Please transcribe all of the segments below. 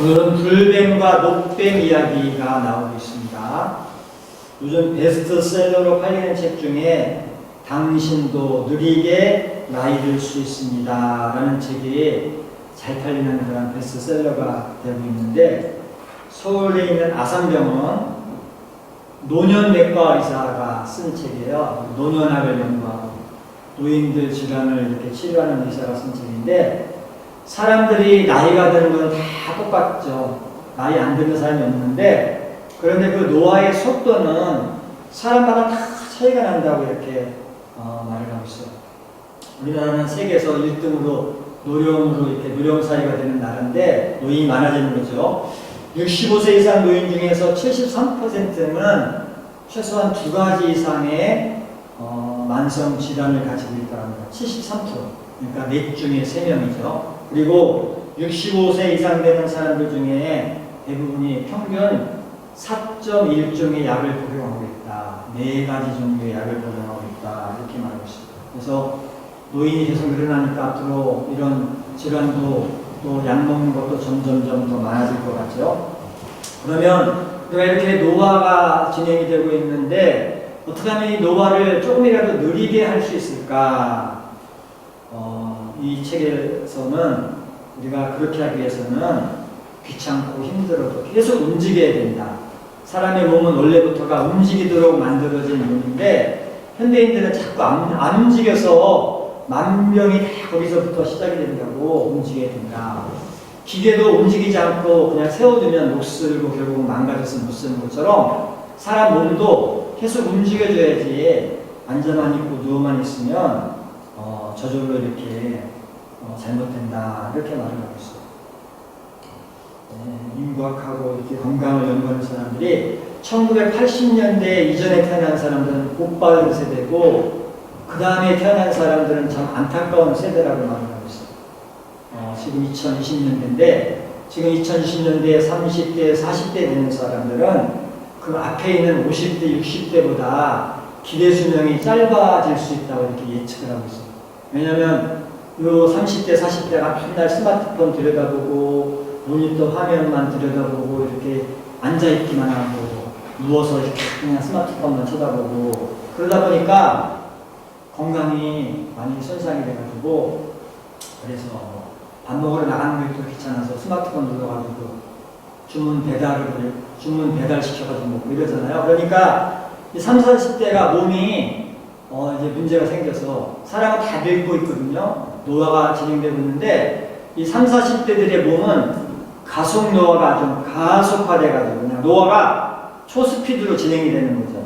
오늘은 불뱀과 녹뱀 이야기가 나오고 있습니다. 요즘 베스트셀러로 팔리는 책 중에 당신도 느리게 나이 들 수 있습니다. 라는 책이 잘 팔리는 그런 베스트셀러가 되고 있는데 서울에 있는 아산병원 노년내과 의사가 쓴 책이에요. 노년학을 연구하고 노인들 질환을 이렇게 치료하는 의사가 쓴 책인데 사람들이 나이가 드는 건 다 똑같죠. 나이 안 드는 사람이 없는데 그런데 그 노화의 속도는 사람마다 다 차이가 난다고 이렇게 어, 말을 하고 있어요. 우리나라는 세계에서 1등으로 노령으로 이렇게 노령 사회가 되는 나라인데 노인이 많아지는 거죠. 65세 이상 노인 중에서 73%는 최소한 두 가지 이상의 어, 만성 질환을 가지고 있다는 거예요. 73%. 그러니까 넷 중에 세 명이죠. 그리고 65세 이상 되는 사람들 중에 대부분이 평균 4.1종의 약을 복용하고 있다. 네 가지 종류의 약을 복용하고 있다. 이렇게 말하고 있습니다. 그래서 노인이 계속 늘어나니까 앞으로 이런 질환도 또 약 먹는 것도 점점점 더 많아질 것 같죠. 그러면 이렇게 노화가 진행이 되고 있는데 어떻게 하면 이 노화를 조금이라도 느리게 할 수 있을까? 어, 이 책에서는 우리가 그렇게 하기 위해서는 귀찮고 힘들어도 계속 움직여야 된다. 사람의 몸은 원래부터가 움직이도록 만들어진 몸인데 현대인들은 자꾸 안, 안 움직여서 만병이 다 거기서부터 시작이 된다고 움직여야 된다. 기계도 움직이지 않고 그냥 세워두면 못 쓰고 결국은 망가져서 못 쓰는 것처럼 사람 몸도 계속 움직여줘야지 앉아만 있고 누워만 있으면 어, 저절로 이렇게 어, 잘못된다 이렇게 말을 하고 있어요. 네, 인과학하고 이렇게 건강을 연구하는 사람들이 1980년대 이전에 태어난 사람들은 복 받은 세대고 그 다음에 태어난 사람들은 참 안타까운 세대라고 말을 하고 있어요. 어, 지금 2020년대인데 지금 2020년대 30대, 40대 되는 사람들은 그 앞에 있는 50대, 60대보다 기대 수명이 짧아질 수 있다고 이렇게 예측을 하고 있어요. 왜냐하면 요 30대, 40대가 맨날 스마트폰 들여다보고 모니터 화면만 들여다보고 이렇게 앉아있기만 하고 누워서 이렇게 그냥 스마트폰만 쳐다보고 그러다 보니까 건강이 많이 손상이 돼가지고 그래서 밥 먹으러 나가는 것도 귀찮아서 스마트폰 눌러가지고 주문 배달을 주문 배달 시켜가지고 먹고 이러잖아요. 그러니까 이 3, 40대가 몸이 어 이제 문제가 생겨서 사람은 다 늙고 있거든요. 노화가 진행되고 있는데 이 3, 40대들의 몸은 가속 노화가 좀 가속화돼가지고 그냥 노화가 초스피드로 진행이 되는 거죠.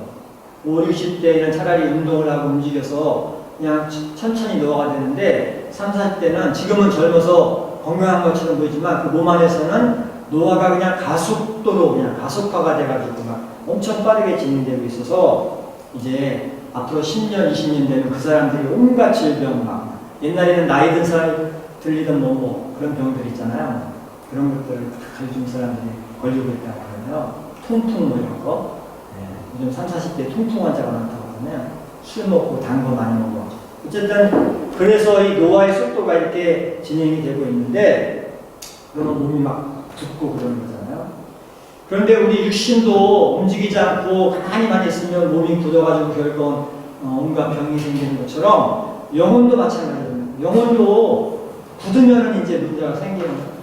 5, 60대에는 차라리 운동을 하고 움직여서 그냥 천천히 노화가 되는데 3, 40대는 지금은 젊어서 건강한 것처럼 보이지만 그 몸 안에서는 노화가 그냥 가속도로 그냥 가속화가 돼가지고 막 엄청 빠르게 진행되고 있어서 이제 앞으로 10년, 20년 되면 그 사람들이 온갖 질병 막 옛날에는 나이 든 사람 들리던 뭐, 뭐 그런 병들 있잖아요. 그런 것들을 다 요즘 사람들이 걸리고 있다고 하거든요. 통풍 뭐 이런 거. 네, 요즘 3, 40대 통풍 환자가 많다고 하거든요. 술 먹고 단 거 많이 먹어. 어쨌든 그래서 이 노화의 속도가 이렇게 진행이 되고 있는데 그러면 몸이 막 붓고 그러는 거잖아요. 그런데 우리 육신도 움직이지 않고 가만히만 있으면 몸이 굳어가지고 결국은 어, 온갖 병이 생기는 것처럼 영혼도 마찬가지예요. 영혼도 굳으면 이제 문제가 생기는.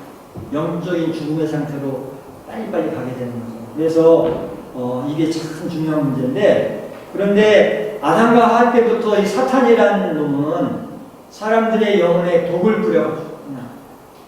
영적인 죽음의 상태로 빨리빨리 가게 되는 거죠. 그래서 어, 이게 참 중요한 문제인데 그런데 아담과 하와 때부터 이 사탄이라는 놈은 사람들의 영혼에 독을 뿌려가지고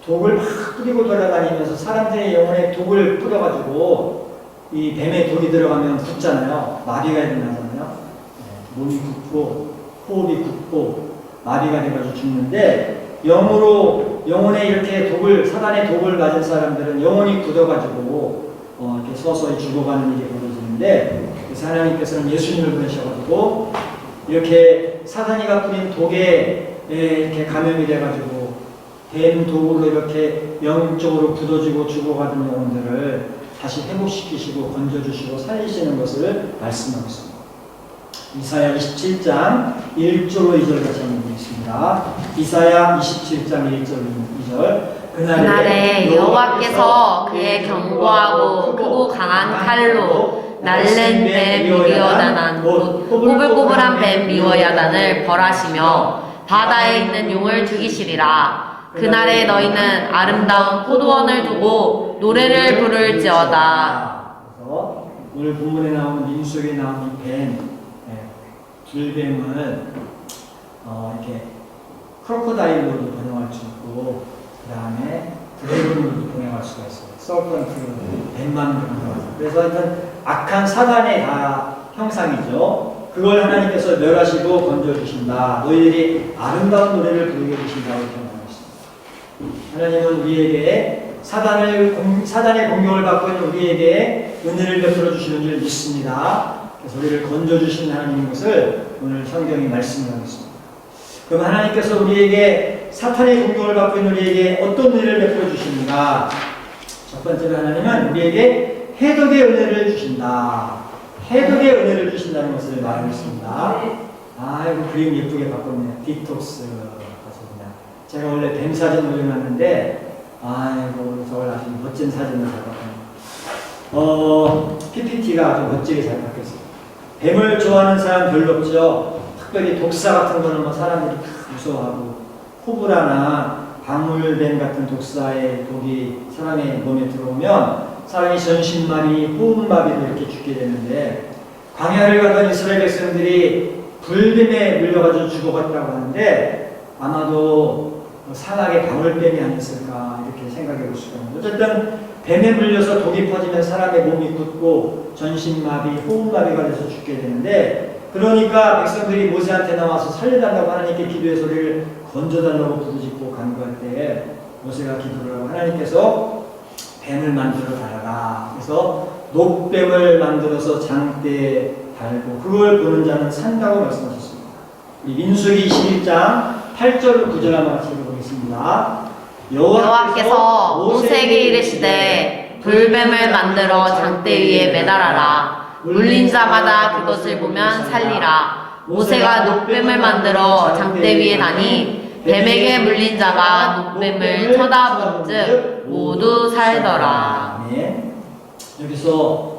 독을 막 뿌리고 돌아다니면서 사람들의 영혼에 독을 뿌려가지고 이 뱀에 독이 들어가면 붓잖아요. 마비가 일어나잖아요. 네, 몸이 붓고 호흡이 붓고 마비가 돼가지고 죽는데 영으로 영혼에 이렇게 독을 사단의 독을 가진 사람들은 영혼이 굳어가지고 어, 이렇게 서서히 죽어가는 일이 벌어지는데 그래서 하나님께서는 예수님을 보내셔가지고 이렇게 사단이가 뿌린 독에 에, 이렇게 감염이 돼가지고 뱀 독으로 이렇게 영적으로 굳어지고 죽어가는 영혼들을 다시 회복시키시고 건져주시고 살리시는 것을 말씀하고 있습니다. 이사야 27장 1절로 2절 같이 한번 보겠습니다. 이사야 27장 1절 2절. 그날에 여호와께서 그의 견고하고 크고 강한 칼로 날랜 뱀 미워야단 곧 꼬불꼬불한 뱀 미워야단을 벌하시며 바다에 있는 용을 죽이시리라. 그날에 너희는 아름다운 포도원을 두고 노래를 부를지어다. 오늘 본문에 나오는 민수에 나오는 이 뱀, 예, 불뱀을 어, 이렇게 크로코다일로도 번역할 수 있고 그 다음에 드래곤으로도 번역할 수가 있어요. 서펀트로 뱀만 번역하죠. 그래서 하여튼 악한 사단의 다 형상이죠. 그걸 하나님께서 멸하시고 건져주신다. 너희들이 아름다운 노래를 부르게 해주신다고 이렇게 말했습니다. 하나님은 우리에게 사단을 공- 사단의 공격을 받고 있는 우리에게 은혜를 베풀어 주시는 줄 믿습니다. 그래서 우리를 건져 주신 하나님인 것을 오늘 성경이 말씀하고 있습니다. 그럼 하나님께서 우리에게 사탄의 공격을 받고 있는 우리에게 어떤 은혜를 베풀어 주십니까? 첫 번째로 하나님은 우리에게 해독의 은혜를 주신다. 해독의 은혜를 주신다는 것을 말하고 있습니다. 아이고 그림 예쁘게 바꿨네요. 디톡스 가서냐. 제가 원래 뱀 사진 올려놨는데 아이고 저걸 아주 멋진 사진을 잘 바꿨네요. 어 PPT가 아주 멋지게 잘 바뀌었어요. 뱀을 좋아하는 사람 별로 없죠. 특별히 독사 같은 거는 뭐 사람들이 다 무서워하고 코브라나 방울뱀 같은 독사의 독이 사람의 몸에 들어오면 사람이 전신마비, 호흡마비로 이렇게 죽게 되는데 광야를 가던 이스라엘 백성들이 불뱀에 물려가지고 죽어갔다고 하는데 아마도 상하게 방울뱀이 아니었을까 이렇게 생각해 볼 수가 있는데 어쨌든 뱀에 물려서 독이 퍼지면 사람의 몸이 굳고 전신마비, 호흡마비가 돼서 죽게 되는데 그러니까 백성들이 모세한테 나와서 살려달라고 하나님께 기도해서 우리를 건져달라고 부르짖고 간구할 때 모세가 기도를 하고 하나님께서 뱀을 만들어 달아라. 그래서 녹뱀을 만들어서 장대에 달고 그걸 보는 자는 산다고 말씀하셨습니다. 민수기 21장 8절 9절 한번 같이 읽어보겠습니다. 여호와께서 모세에게 이르시되 불뱀을 만들어 장대 위에 매달아라 물린 자마다 그것을 보면 살리라 모세가 녹뱀을 만들어 장대 위에 다니 뱀에게 물린 자가 녹뱀을 쳐다본즉 모두 살더라. 여기서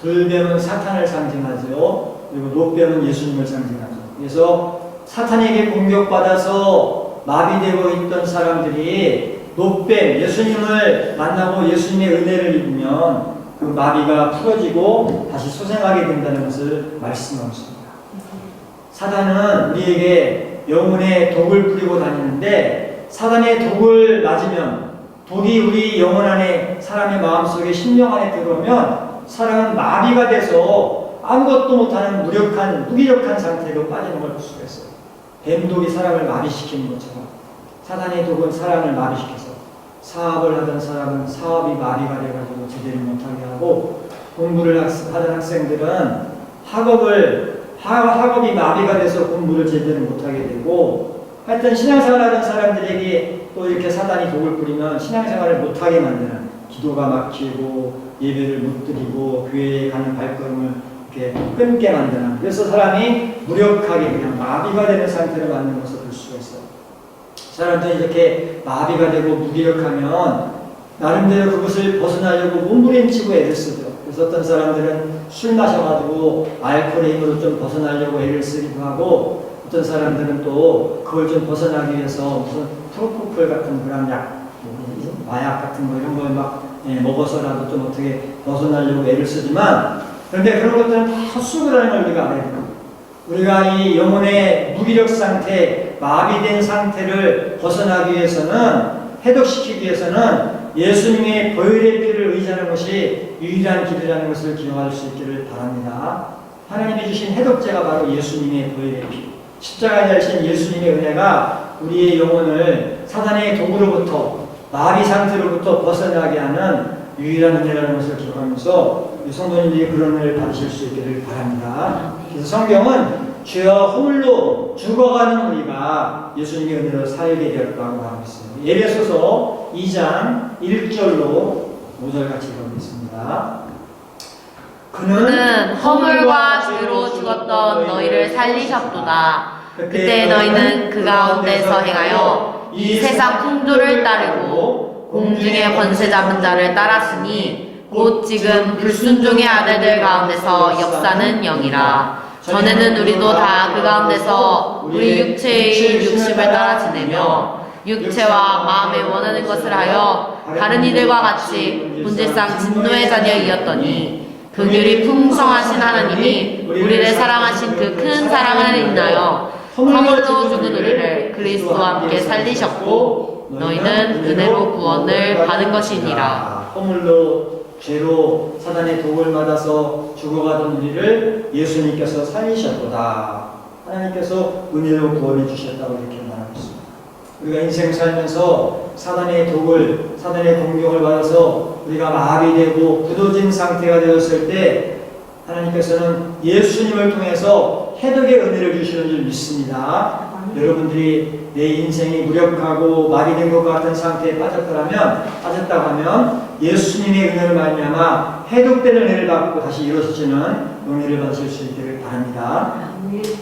불뱀은 사탄을 상징하죠. 그리고 녹뱀은 예수님을 상징하죠. 그래서 사탄에게 공격받아서 마비되고 있던 사람들이 녹뱀, 예수님을 만나고 예수님의 은혜를 입으면 그 마비가 풀어지고 다시 소생하게 된다는 것을 말씀하고 있습니다. 사단은 우리에게 영혼에 독을 뿌리고 다니는데 사단의 독을 맞으면 독이 우리 영혼 안에 사람의 마음속에 심령 안에 들어오면 사람은 마비가 돼서 아무것도 못하는 무력한 무기력한 상태로 빠지는 걸 볼 수가 있어요. 뱀독이 사람을 마비시키는 것처럼 사단의 독은 사람을 마비시켜서 사업을 하던 사람은 사업이 마비가 돼가지고 제대로 못하게 하고 공부를 학- 하던 학생들은 학업을 하- 학업이 마비가 돼서 공부를 제대로 못하게 되고 하여튼 신앙생활하는 사람들에게 또 이렇게 사단이 독을 뿌리면 신앙생활을 못하게 만드는 기도가 막히고 예배를 못 드리고 교회에 가는 발걸음을 이렇게 끊게 만드는 그래서 사람이 무력하게 그냥 마비가 되는 상태로 만드는 것을 볼 수가 있어요. 사람들이 이렇게 마비가 되고 무기력하면 나름대로 그것을 벗어나려고 몸부림치고 애를 쓰죠. 그래서 어떤 사람들은 술 마셔가지고 알코올의 힘으로 좀 벗어나려고 애를 쓰기도 하고 어떤 사람들은 또 그걸 좀 벗어나기 위해서 무슨 프로포폴 같은 그런 약, 뭐 마약 같은 거 이런 걸 막 먹어서라도 좀 어떻게 벗어나려고 애를 쓰지만 그런데 그런 것들은 다걸 우리가 알아야 돼요. 우리가 이 영혼의 무기력 상태, 마비된 상태를 벗어나기 위해서는 해독시키기 위해서는 예수님의 보혈의 피를 의지하는 것이 유일한 길이라는 것을 기억할 수 있기를 바랍니다. 하나님이 주신 해독제가 바로 예수님의 보혈의 피. 십자가에 달리신 예수님의 은혜가 우리의 영혼을 사단의 도구로부터 마비 상태로부터 벗어나게 하는 유일한 은혜라는 것을 기억하면서 성도님들이 그런 은혜를 받으실 수 있기를 바랍니다. 그래서 성경은 죄와 허물로 죽어가는 우리가 예수님의 은혜로 살게 되었다고 말하고 있습니다. 예배소서 2장 1절로 5절 같이 읽어보겠습니다. 그는 허물과 죄로 죽었던 너희를 살리셨도다 그때 너희는 그 가운데서 행하여 이 세상 풍조를 따르고 공중의 권세 잡은 자를 따랐으니 곧 지금 불순종의 아들들 가운데서 역사는 영이라 전에는 우리도 다 그 가운데서 우리 육체의 육심을 따라 지내며 육체와 마음에 원하는 것을 하여 다른 이들과 같이 문제상 진노의 자녀이었더니 긍휼이 풍성하신 하나님이 우리를 사랑하신 그 큰 사랑을 인하여 허물로 죽은 우리를 그리스도와 함께 살리셨고 너희는 은혜로 구원을 받은 것이니라. 허물로 죄로 사단의 독을 맞아서 죽어가던 우리를 예수님께서 살리셨도다. 하나님께서 은혜로 구원해 주셨다고 이렇게 말하고 있습니다. 우리가 인생 살면서 사단의 독을, 사단의 공격을 받아서 우리가 마비되고 굳어진 상태가 되었을 때 하나님께서는 예수님을 통해서 해독의 은혜를 주시는 줄 믿습니다. 여러분들이 내 인생이 무력하고 마비된 것 같은 상태에 빠졌더라면 빠졌다고 하면 예수님의 은혜를 말미암아 해독된 은혜를 받고 다시 일어서시는 은혜를 받으실 수 있기를 바랍니다.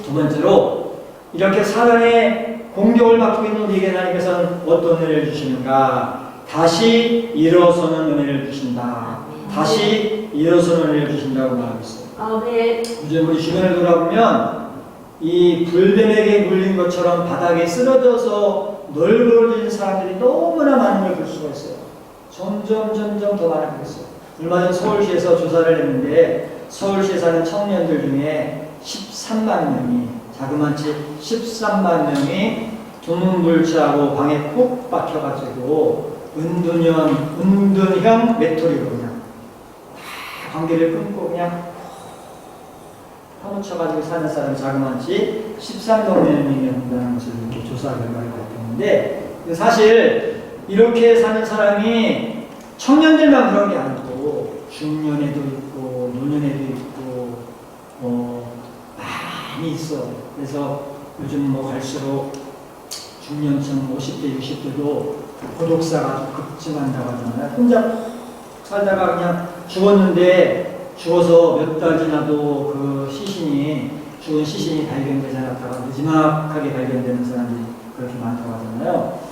두 번째로 이렇게 사단의 공격을 받고 있는 우리에게 하나님께서는 어떤 은혜를 주시는가? 다시 일어서는 은혜를 주신다. 다시 일어서는 은혜를 주신다고 말하고 있어요. 요즘 우리 주변을 돌아보면 이 불뱀에게 물린 것처럼 바닥에 쓰러져서 널브러진 사람들이 너무나 많은 걸 볼 수가 있어요. 점점 점점 더 많아지고 있어요. 얼마 전 서울시에서 조사를 했는데 서울시에 사는 청년들 중에 13만 명이 자그마치 13만 명이 두문불치하고 방에 콕 박혀가지고 은둔형 은둔형 메토리로 그냥 다 관계를 끊고 그냥 파묻혀가지고 사는 사람이 자그마치 13명이 된다는 것을 조사 결과를 발표했는데 사실 이렇게 사는 사람이 청년들만 그런 게 아니고 중년에도 있고 노년에도 있고 어, 많이 있어. 그래서 요즘 뭐 갈수록 중년층 50대 60대도 고독사가 급증한다고 하잖아요. 혼자 살다가 그냥 죽었는데 죽어서 몇 달 지나도 그 시신이 죽은 시신이 발견되지 않았다가 마지막하게 발견되는 사람들이 그렇게 많다고 하잖아요.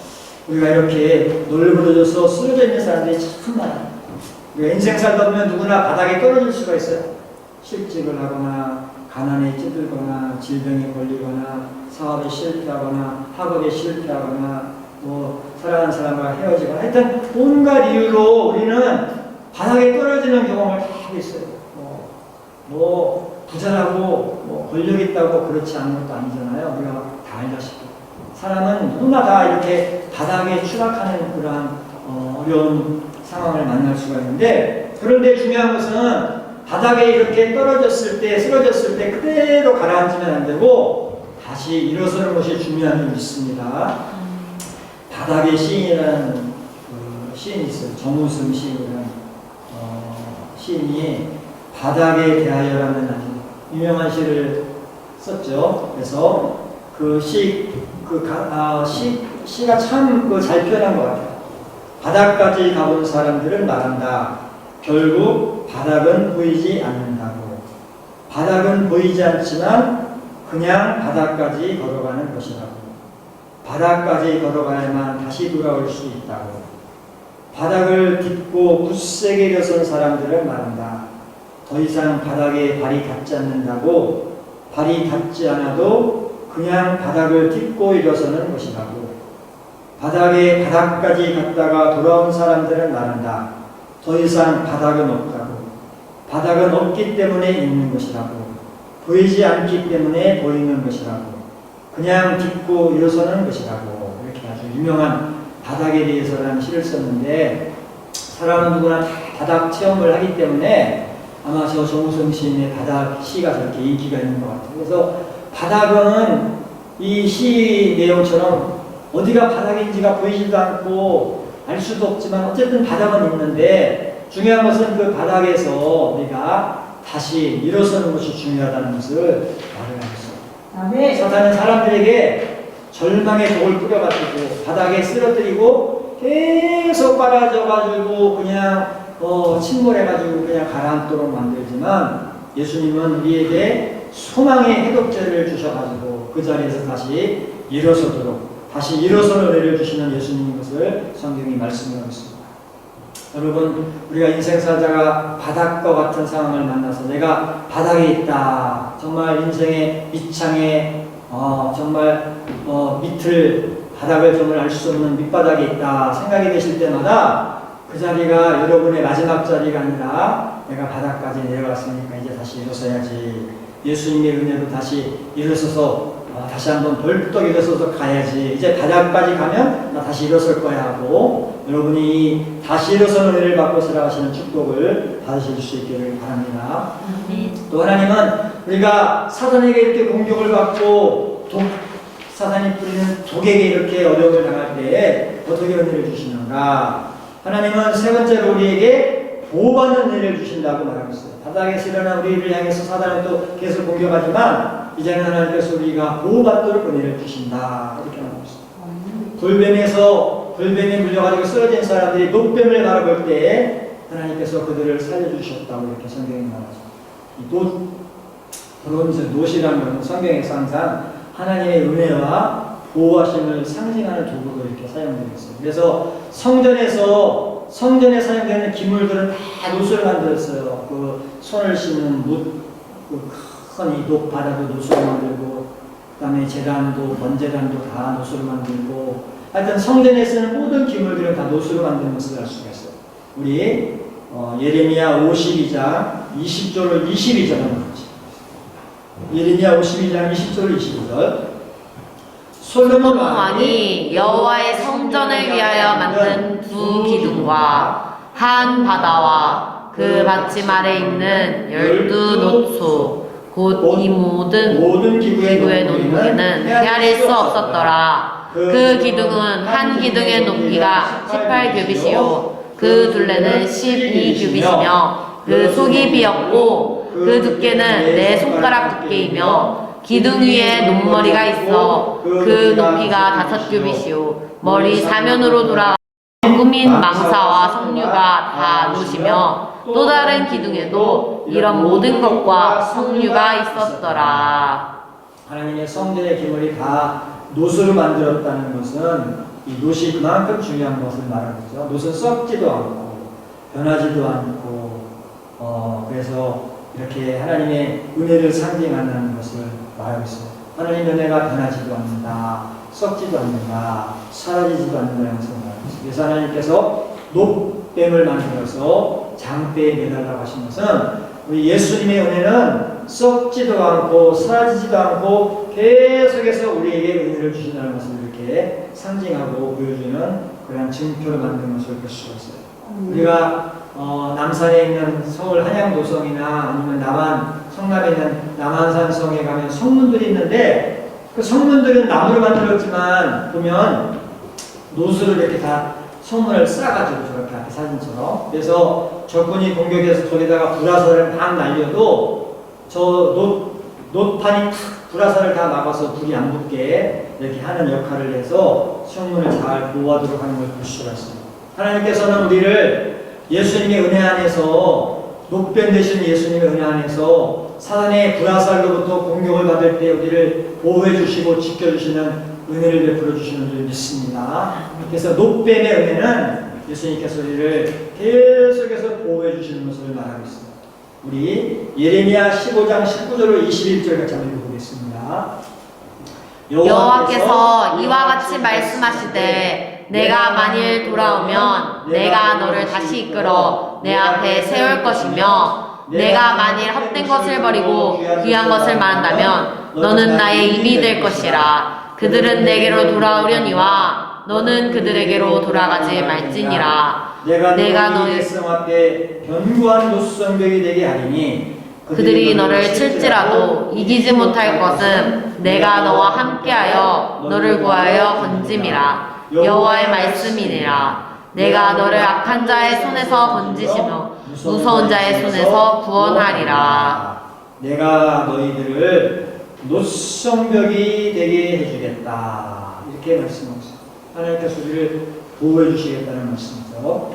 우리가 이렇게 널브러져서 쓰러져 있는 사람들이 참 많아요. 인생 살다 보면 누구나 바닥에 떨어질 수가 있어요. 실직을 하거나 가난에 찌들거나 질병에 걸리거나 사업에 실패하거나 학업에 실패하거나 뭐 사랑하는 사람과 헤어지거나 하여튼 온갖 이유로 우리는 바닥에 떨어지는 경험을 다 하고 있어요. 뭐, 뭐 부자라고 뭐 권력 있다고 그렇지 않은 것도 아니잖아요. 우리가 다 알다시피 사람은 누구나 다 이렇게 바닥에 추락하는 그러한 어, 어려운 상황을 만날 수가 있는데 그런데 중요한 것은 바닥에 이렇게 떨어졌을 때 쓰러졌을 때 그대로 가라앉으면 안 되고 다시 일어서는 것이 중요한 줄 믿습니다. 바닥의 시인이라는 그 시인이 있어요. 정우승 시인이라는 어, 시인이 바닥에 대하여라는 아주 유명한 시를 썼죠. 그래서 그 시, 그 가, 아, 시, 시가 참그잘 표현한 것 같아요. 바닥까지 가본 사람들은 말한다. 결국 바닥은 보이지 않는다고. 바닥은 보이지 않지만 그냥 바닥까지 걸어가는 것이라고. 바닥까지 걸어가야만 다시 돌아올 수 있다고. 바닥을 딛고 굳세게 일어선 사람들은 말한다. 더 이상 바닥에 발이 닿지 않는다고 발이 닿지 않아도 그냥 바닥을 딛고 일어서는 것이라고. 바닥에 바닥까지 갔다가 돌아온 사람들은 말한다. 더 이상 바닥은 없다고. 바닥은 없기 때문에 있는 것이라고. 보이지 않기 때문에 보이는 것이라고. 그냥 딛고 일어서는 것이라고. 이렇게 아주 유명한 바닥에 대해서라는 시를 썼는데 사람은 누구나 다 바닥 체험을 하기 때문에 아마 저 정우성 시인의 바닥 시가 저렇게 인기가 있는 것 같아요. 그래서 바닥은 이 시 내용처럼 어디가 바닥인지가 보이지도 않고 알 수도 없지만 어쨌든 바닥은 있는데 중요한 것은 그 바닥에서 우리가 다시 일어서는 것이 중요하다는 것을 말을 하고 있어요. 아멘. 사탄은 사람들에게 절망의 독을 뿌려가지고 바닥에 쓰러뜨리고 계속 빨아져가지고 그냥 어, 침몰해가지고 그냥 가라앉도록 만들지만 예수님은 우리에게 소망의 해독제를 주셔가지고 그 자리에서 다시 일어서도록 다시 일어서는 은혜를 주시는 예수님인 것을 성경이 말씀하고 있습니다. 여러분 우리가 인생사자가 바닥과 같은 상황을 만나서 내가 바닥에 있다. 정말 인생의 밑창에 어, 정말 어, 밑을 바닥을 정말 알 수 없는 밑바닥에 있다 생각이 되실 때마다 그 자리가 여러분의 마지막 자리가 아니라 내가 바닥까지 내려갔으니까 이제 다시 일어서야지 예수님의 은혜로 다시 일어서서 어, 다시 한번 벌떡 일어서서 가야지 이제 바닥까지 가면 나 다시 일어설 거야 하고 여러분이 다시 일어서는 은혜를 받고 살아가시는 축복을 받으실 수 있기를 바랍니다. 또 하나님은 우리가 사단에게 이렇게 공격을 받고 독, 사단이 뿌리는 독에게 이렇게 어려움을 당할 때에 어떻게 은혜를 주시는가? 하나님은 세 번째로 우리에게 보호받는 은혜를 주신다고 말하고 있어요. 바닥에서 일어난 우리를 향해서 사단은 또 계속 공격하지만 이제는 하나님께서 우리가 보호받도록 은혜를 주신다. 이렇게 말하고 있어요. 골뱀에서 골뱀에 물려가지고 쓰러진 사람들이 노뱀을 바라볼 때 하나님께서 그들을 살려주셨다고 이렇게 성경에 말하죠. 이 노, 브론즈 노시라는 것은 성경에서 항상 하나님의 은혜와 보호하심을 상징하는 도구로 이렇게 사용되고 있어요. 그래서 성전에서 성전에 사용되는 기물들은 다 노수를 만들었어요. 그 손을 씻는 그큰이 녹바다도 노수를 만들고 그 다음에 재단도 번재단도 다 노수를 만들고 하여튼 성전에 쓰는 모든 기물들은 다 노수를 만드는 것을 알 수가 있어요. 우리 어, 예레미야 52장 20절을 22절을 보죠. 예레미야 52장 20절 22절 솔로몬 왕이 여호와의 성전을 위하여 만든 두 기둥과 한 바다와 그 받침 아래 있는 열두 노소 곧 이 모든 모든 기구의 논무게는 헤아릴 수 없었더라. 그 기둥은 한 기둥의 높이가 18규빗이요. 그 둘레는 12규빗이며 그 속이 비었고 그 두께는 내 손가락 두께이며 기둥 위에 논머리가 있어 그 높이가 다섯 규빗이요 머리 사면으로 돌아 꾸민 망사와 석류가 다 놓으시며 또 다른 기둥에도 이런 모든 것과 석류가 있었더라. 하나님의 성전의 기물이 다 노수로 만들었다는 것은 이 노시 그만큼 중요한 것을 말하는 거죠. 노는 썩지도 않고 변하지도 않고 어 그래서 이렇게 하나님의 은혜를 상징하는 것을 말하고 있어요. 하나님 은혜가 변하지도 않는다, 썩지도 않는다, 사라지지도 있어요. 그래서 하나님께서 높뱀을 만들어서 장대에 매달라고 하신 것은 우리 예수님의 은혜는 썩지도 않고 사라지지도 않고 계속해서 우리에게 은혜를 주신다는 것을 이렇게 상징하고 보여주는 그런 증표를 만드는 것을 볼 수가 있어요. 우리가 어, 남산에 있는 서울 한양도성이나 아니면 남한 성남에 있는 남한산 성에 가면 성문들이 있는데 그 성문들은 나무로 만들었지만 보면 노수를 이렇게 다 성문을 쌓아가지고 저렇게 앞에 사진처럼 그래서 적군이 공격해서 거기다가 불화살을 막 날려도 저 노, 노판이 탁 불화살을 다 막아서 불이 안 붙게 이렇게 하는 역할을 해서 성문을 잘 보호하도록 하는 걸 볼 수가 있습니다. 하나님께서는 우리를 예수님의 은혜 안에서 녹변 되신 예수님의 은혜 안에서 사단의 불화살로부터 공격을 받을 때 우리를 보호해 주시고 지켜 주시는 은혜를 베풀어 주시는 줄 믿습니다. 그래서 녹뱀의 은혜는 예수님께서 우리를 계속해서 보호해 주시는 것을 말하고 있습니다. 우리 예레미야 15장 19절로 21절 같이 한번 읽어보겠습니다. 여호와께서 이와 같이 말씀하시되 내가 만일 돌아오면 내가 너를 다시 이끌어 내 앞에 세울 것이며 내가 만일 헛된 것을 버리고 귀한 것을 말한다면 너는 나의 입이 될 것이라. 그들은 내게로 돌아오려니와. 너는 그들에게로 돌아가지 말지니라. 내가, 내가 너희 너희 성 앞에 견고한 노수성벽이 되게 하리니 그들이 너를 칠지라도 이기지 못할 것은 내가 너와 함께하여 너를 구하여 건짐이라 여호와의 말씀이니라 내가 너를 악한 자의 손에서 건지시며 무서운 자의 손에서 구원하리라 내가 너희들을 노성벽이 되게 해주겠다 이렇게 말씀하고 있습니다. 하나님께서 우리를 보호해 주시겠다는 말씀이죠.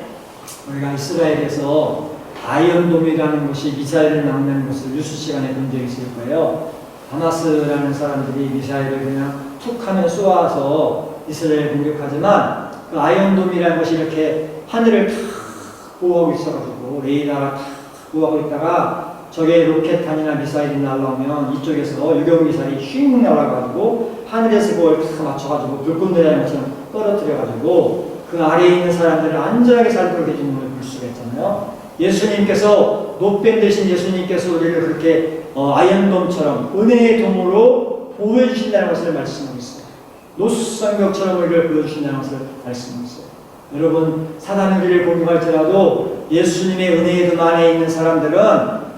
우리가 이스라엘에서 아이언돔이라는 것이 미사일을 막는 것을 뉴스 시간에 본 적이 있을 거예요. 하마스라는 사람들이 미사일을 그냥 툭 하면 쏘아서 이스라엘 공격하지만 그 아이언돔이라는 것이 이렇게 하늘을 탁 보호하고 있어가지고 레이더가 탁 보호하고 있다가 저게 로켓탄이나 미사일이 날라오면 이쪽에서 유격 미사일이 휙 날아가지고 하늘에서 그걸 탁 맞춰가지고 불꽃놀이하는 것처럼 떨어뜨려가지고 그 아래에 있는 사람들을 안전하게 살도록 해주는 걸 볼 수가 있잖아요. 예수님께서 높뱀 대신 예수님께서 우리를 그렇게 어, 아이언돔처럼 은혜의 돔으로 보호해 주신다는 것을 말씀하고 있어요. 노수성격처럼 우리를 보여주신다는 것을 말씀하고 있어요. 여러분 사단은 우리를 공격할지라도 예수님의 은혜의 돔 안에 있는 사람들은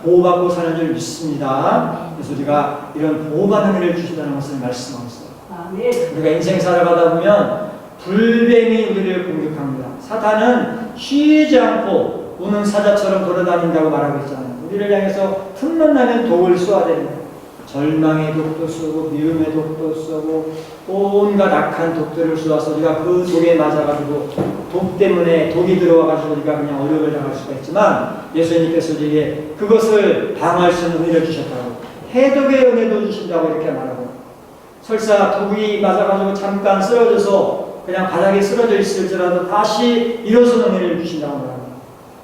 보호받고 사는 줄 믿습니다. 그래서 우리가 이런 보호받는 은혜를 주신다는 것을 말씀하고 있어요. 아멘. 우리가 인생 살아가다 보면 불뱀이 우리를 공격합니다. 사탄은 쉬지 않고 우는 사자처럼 돌아다닌다고 말하고 있잖아요. 우리를 향해서 틈만 나면 독을 쏘아대는 절망의 독도 쏘고 미움의 독도 쏘고 온갖 악한 독들을 쏘아서 우리가 그 독에 맞아가지고 독 때문에 독이 들어와가지고 우리가 그냥 어려움을 당할 수가 있지만 예수님께서 우리에게 그것을 방어할 수 있는 은혜를 주셨다고 해독의 은혜도 주신다고 이렇게 말하고 설사 독이 맞아가지고 잠깐 쓰러져서 그냥 바닥에 쓰러져 있을지라도 다시 일어서는 은혜를 주신다고 말합니다.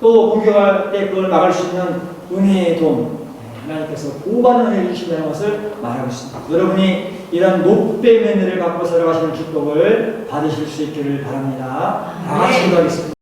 또 공격할 때 그걸 막을 수 있는 은혜의 돔 네, 하나님께서 보호받는 은혜를 주신다는 것을 말하고 있습니다. 여러분이 이런 높뱀의 은혜를 받고 살아가시는 축복을 받으실 수 있기를 바랍니다. 다 같이 기도하겠습니다.